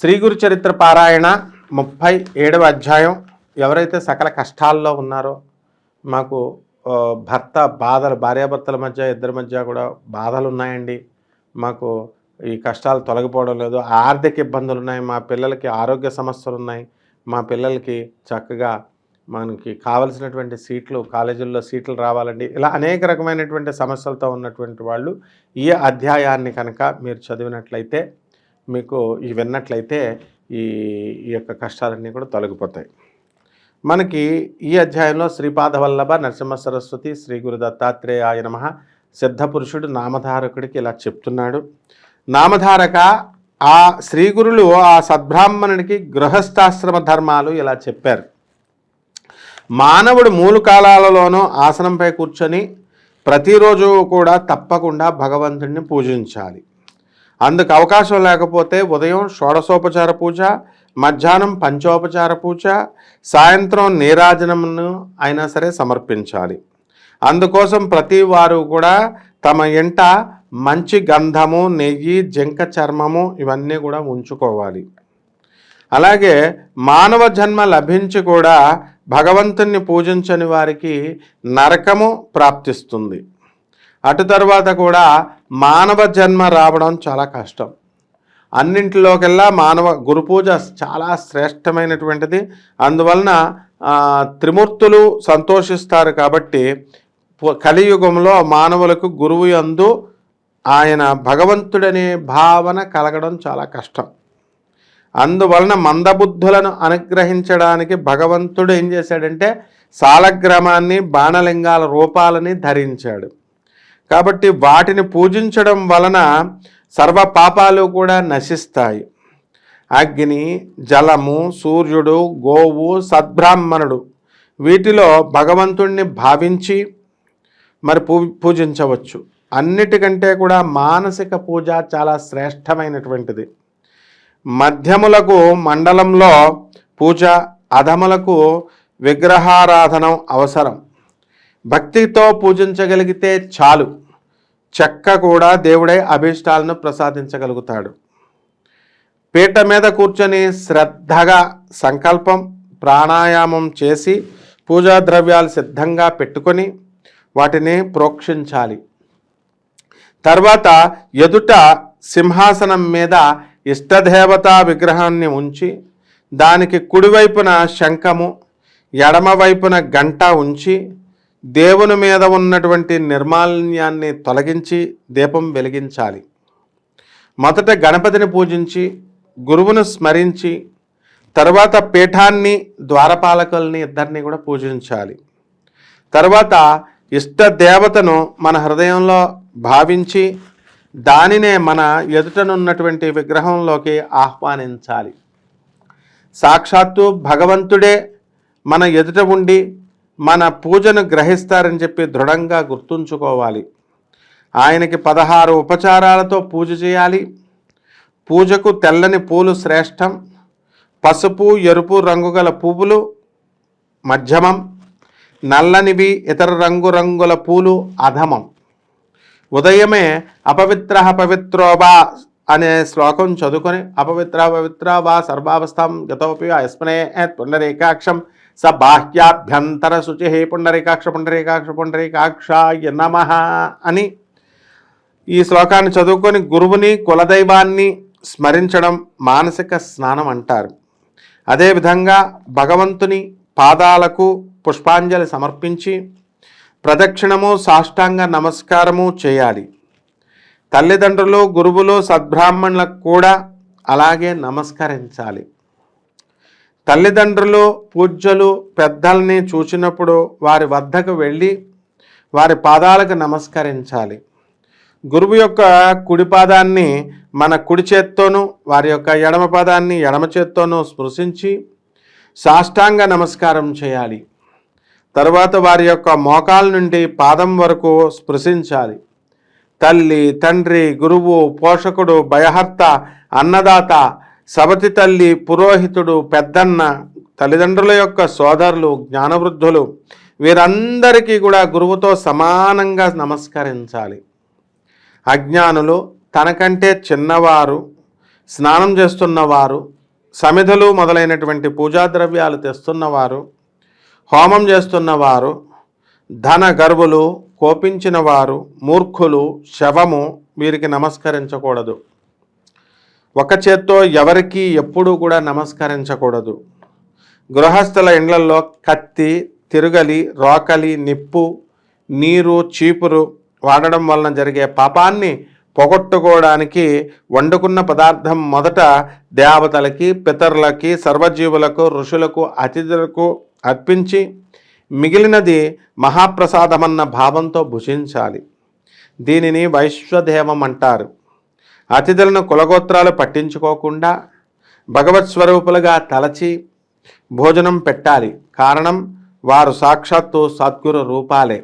శ్రీ గురు చరిత్ర పారాయణ ముప్పై ఏడవ అధ్యాయం. ఎవరైతే సకల కష్టాల్లో ఉన్నారో మాకు భర్త బాధలు భార్యాభర్తల మధ్య ఇద్దరి మధ్య కూడా బాధలు ఉన్నాయండి మాకు ఈ కష్టాలు తొలగిపోవడం లేదు. ఆర్థిక ఇబ్బందులు ఉన్నాయి మా పిల్లలకి ఆరోగ్య సమస్యలు ఉన్నాయి మా పిల్లలకి చక్కగా మనకి కావలసినటువంటి సీట్లు కాలేజీల్లో సీట్లు రావాలండి. ఇలా అనేక రకమైనటువంటి సమస్యలతో ఉన్నటువంటి వాళ్ళు ఈ అధ్యాయాన్ని కనుక మీరు చదివినట్లయితే మీకు ఇవి విన్నట్లయితే ఈ ఈ యొక్క కష్టాలన్నీ కూడా తొలగిపోతాయి. మనకి ఈ అధ్యాయంలో శ్రీపాద వల్లభ నరసింహ సరస్వతి శ్రీ గురు దత్తాత్రేయాయ నమ సిద్ధపురుషుడు నామధారకుడికి ఇలా చెప్తున్నాడు. నామధారక ఆ శ్రీ గురులు ఆ సద్బ్రాహ్మణుడికి గృహస్థాశ్రమ ధర్మాలు ఇలా చెప్పారు. మానవుడు మూలు కాలాలలోనూ ఆసనంపై కూర్చొని ప్రతిరోజు కూడా తప్పకుండా భగవంతుడిని పూజించాలి. అందుకు అవకాశం లేకపోతే ఉదయం షోడశోపచార పూజ మధ్యాహ్నం పంచోపచార పూజ సాయంత్రం నీరాజనమును అయినా సరే సమర్పించాలి. అందుకోసం ప్రతి వారు కూడా తమ ఇంట మంచి గంధము నెయ్యి జింక చర్మము ఇవన్నీ కూడా ఉంచుకోవాలి. అలాగే మానవ జన్మ లభించి కూడా భగవంతుణ్ణి పూజించని వారికి నరకము ప్రాప్తిస్తుంది. అటు తర్వాత కూడా మానవ జన్మ రావడం చాలా కష్టం. అన్నింటిలోకెల్లా మానవ గురు పూజ చాలా శ్రేష్టమైనటువంటిది. అందువలన త్రిమూర్తులు సంతోషిస్తారు కాబట్టి కలియుగంలో మానవులకు గురువు యందు ఆయన భగవంతుడనే భావన కలగడం చాలా కష్టం. అందువలన మందబుద్ధులను అనుగ్రహించడానికి భగవంతుడు ఏం చేశాడంటే సాలగ్రామాన్ని బాణలింగాల రూపాలని ధరించాడు. కాబట్టి వాటిని పూజించడం వలన సర్వ పాపాలు కూడా నశిస్తాయి. అగ్ని జలము సూర్యుడు గోవు సద్బ్రాహ్మణుడు వీటిలో భగవంతుణ్ణి భావించి మరి పూ పూజించవచ్చు. అన్నిటికంటే కూడా మానసిక పూజ చాలా శ్రేష్టమైనటువంటిది. మధ్యములకు మండలంలో పూజ అధములకు విగ్రహారాధనం అవసరం. భక్తితో పూజించగలిగితే చాలు. చెక్క కూడా దేవుడే అభీష్టాలను ప్రసాదించగలుగుతాడు. పీట మీద కూర్చొని శ్రద్ధగా సంకల్పం ప్రాణాయామం చేసి పూజా ద్రవ్యాలు సిద్ధంగా పెట్టుకొని వాటిని ప్రోక్షించాలి. తర్వాత ఎదుట సింహాసనం మీద ఇష్టదేవతా విగ్రహాన్ని ఉంచి దానికి కుడివైపున శంఖము ఎడమవైపున గంట ఉంచి దేవుని మీద ఉన్నటువంటి నిర్మాల్యాన్ని తొలగించి దీపం వెలిగించాలి. మొదట గణపతిని పూజించి గురువును స్మరించి తర్వాత పీఠాన్ని ద్వారపాలకుల్ని ఇద్దరిని కూడా పూజించాలి. తర్వాత ఇష్ట దేవతను మన హృదయంలో భావించి దానినే మన ఎదుటనున్నటువంటి విగ్రహంలోకి ఆహ్వానించాలి. సాక్షాత్తు భగవంతుడే మన ఎదుట ఉండి మన పూజను గ్రహిస్తారని చెప్పి దృఢంగా గుర్తుంచుకోవాలి. ఆయనకి పదహారు ఉపచారాలతో పూజ చేయాలి. పూజకు తెల్లని పూలు శ్రేష్టం. పసుపు ఎరుపు రంగు గల పువ్వులు మధ్యమం. నల్లనివి ఇతర రంగు రంగుల పూలు అధమం. ఉదయమే అపవిత్ర పవిత్రోబా అనే శ్లోకం చదువుకొని అపవిత్ర పవిత్ర వా సర్వావస్థం గతోపి అస్మనే పునరేకాక్షం స బాహ్యాభ్యంతర శుచి పుండరీకాక్ష పుండరీకాక్ష పుండరీకాక్షాయ నమ అని ఈ శ్లోకాన్ని చదువుకొని గురువుని కులదైవాన్ని స్మరించడం మానసిక స్నానం అంటారు. అదేవిధంగా భగవంతుని పాదాలకు పుష్పాంజలి సమర్పించి ప్రదక్షిణము సాష్టాంగ నమస్కారము చేయాలి. తల్లిదండ్రులు గురువులు సద్బ్రాహ్మణులకు కూడా అలాగే నమస్కరించాలి. తల్లిదండ్రులు పూజ్యులు పెద్దల్ని చూసినప్పుడు వారి వద్దకు వెళ్ళి వారి పాదాలకు నమస్కరించాలి. గురువు యొక్క కుడి పాదాన్ని మన కుడి చేత్తోనూ వారి యొక్క ఎడమ పాదాన్ని ఎడమ చేత్తోనూ స్పృశించి సాష్టాంగ నమస్కారం చేయాలి. తర్వాత వారి యొక్క మోకాల నుండి పాదం వరకు స్పృశించాలి. తల్లి తండ్రి గురువు పోషకుడు భయహర్త అన్నదాత సబతి తల్లి పురోహితుడు పెద్దన్న తల్లిదండ్రుల యొక్క సోదరులు జ్ఞానవృద్ధులు వీరందరికీ కూడా గురువుతో సమానంగా నమస్కరించాలి. అజ్ఞానులు తనకంటే చిన్నవారు స్నానం చేస్తున్నవారు సమిధులు మొదలైనటువంటి పూజా ద్రవ్యాలు తెస్తున్నవారు హోమం చేస్తున్నవారు ధన గర్వులు కోపించిన వారు మూర్ఖులు శవము వీరికి నమస్కరించకూడదు. ఒక చేత్తో ఎవరికి ఎప్పుడూ కూడా నమస్కరించకూడదు. గృహస్థుల ఇండ్లలో కత్తి తిరుగలి రోకలి నిప్పు నీరు చీపురు వాడడం వలన జరిగే పాపాన్ని పొగొట్టుకోవడానికి వండుకున్న పదార్థం మొదట దేవతలకి పితరులకి సర్వజీవులకు ఋషులకు అతిథులకు అర్పించి మిగిలినది మహాప్రసాదమన్న భావంతో భుజించాలి. దీనిని వైశ్వదేవం అంటారు. అతిథులను కులగోత్రాలు పట్టించుకోకుండా భగవత్ స్వరూపులుగా తలచి భోజనం పెట్టాలి. కారణం వారు సాక్షాత్తు సద్గురు రూపాలే.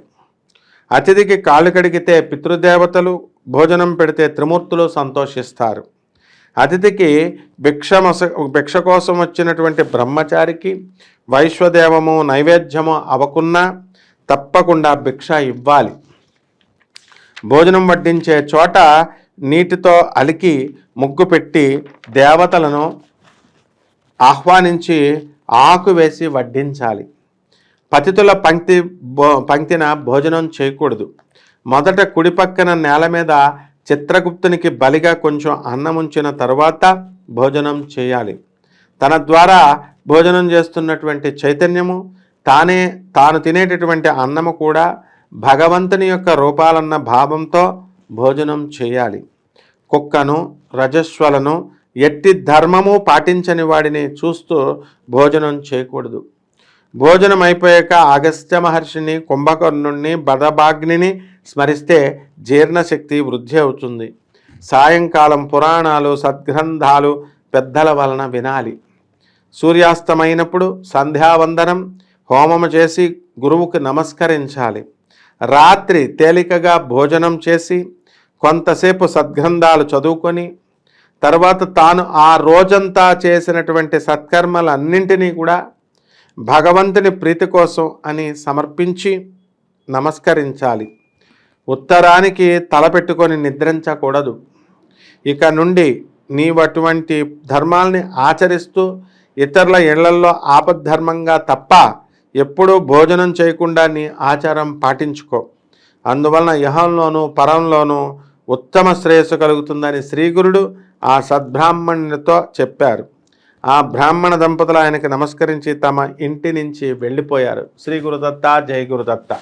అతిథికి కాళ్ళు కడిగితే పితృదేవతలు భోజనం పెడితే త్రిమూర్తులు సంతోషిస్తారు. అతిథికి భిక్షమస భిక్ష కోసం వచ్చినటువంటి బ్రహ్మచారికి వైశ్వదేవము నైవేద్యము అవకున్నా తప్పకుండా భిక్ష ఇవ్వాలి. భోజనం వడ్డించే చోట నీటితో అలికి ముగ్గు పెట్టి దేవతలను ఆహ్వానించి ఆకు వేసి వడ్డించాలి. పతితుల పంక్తి భో పంక్తిన భోజనం చేయకూడదు. మొదట కుడి పక్కన నేల మీద చిత్రగుప్తునికి బలిగా కొంచెం అన్నం ఉంచిన తర్వాత భోజనం చేయాలి. తన ద్వారా భోజనం చేస్తున్నటువంటి చైతన్యము తానే తాను తినేటటువంటి అన్నము కూడా భగవంతుని యొక్క రూపాలన్న భావంతో భోజనం చేయాలి. కుక్కను రజస్వలను ఎట్టి ధర్మము పాటించని వాడిని చూస్తూ భోజనం చేయకూడదు. భోజనం అయిపోయాక అగస్త్య మహర్షిని కుంభకర్ణుణ్ణి బదభాగ్నిని స్మరిస్తే జీర్ణశక్తి వృద్ధి అవుతుంది. సాయంకాలం పురాణాలు సద్గ్రంథాలు పెద్దల వలన వినాలి. సూర్యాస్తమైనప్పుడు సంధ్యావందనం హోమము చేసి గురువుకు నమస్కరించాలి. రాత్రి తేలికగా భోజనం చేసి కొంతసేపు సద్గ్రంథాలు చదువుకొని తర్వాత తాను ఆ రోజంతా చేసినటువంటి సత్కర్మలన్నింటినీ కూడా భగవంతుని ప్రీతి కోసం అని సమర్పించి నమస్కరించాలి. ఉత్తరానికి తలపెట్టుకొని నిద్రించకూడదు. ఇక నుండి నీవు అటువంటి ధర్మాల్ని ఆచరిస్తూ ఇతరుల ఇళ్ళల్లో ఆపద్ధర్మంగా తప్ప ఎప్పుడూ భోజనం చేయకుండా నీ ఆచారం పాటించుకో. అందువలన యహంలోనూ పరంలోనూ ఉత్తమ శ్రేయస్సు కలుగుతుందని శ్రీగురుడు ఆ సద్బ్రాహ్మణునితో చెప్పారు. ఆ బ్రాహ్మణ దంపతులు ఆయనకి నమస్కరించి తమ ఇంటి నుంచి వెళ్ళిపోయారు. శ్రీ గురుదత్త జై గురుదత్త.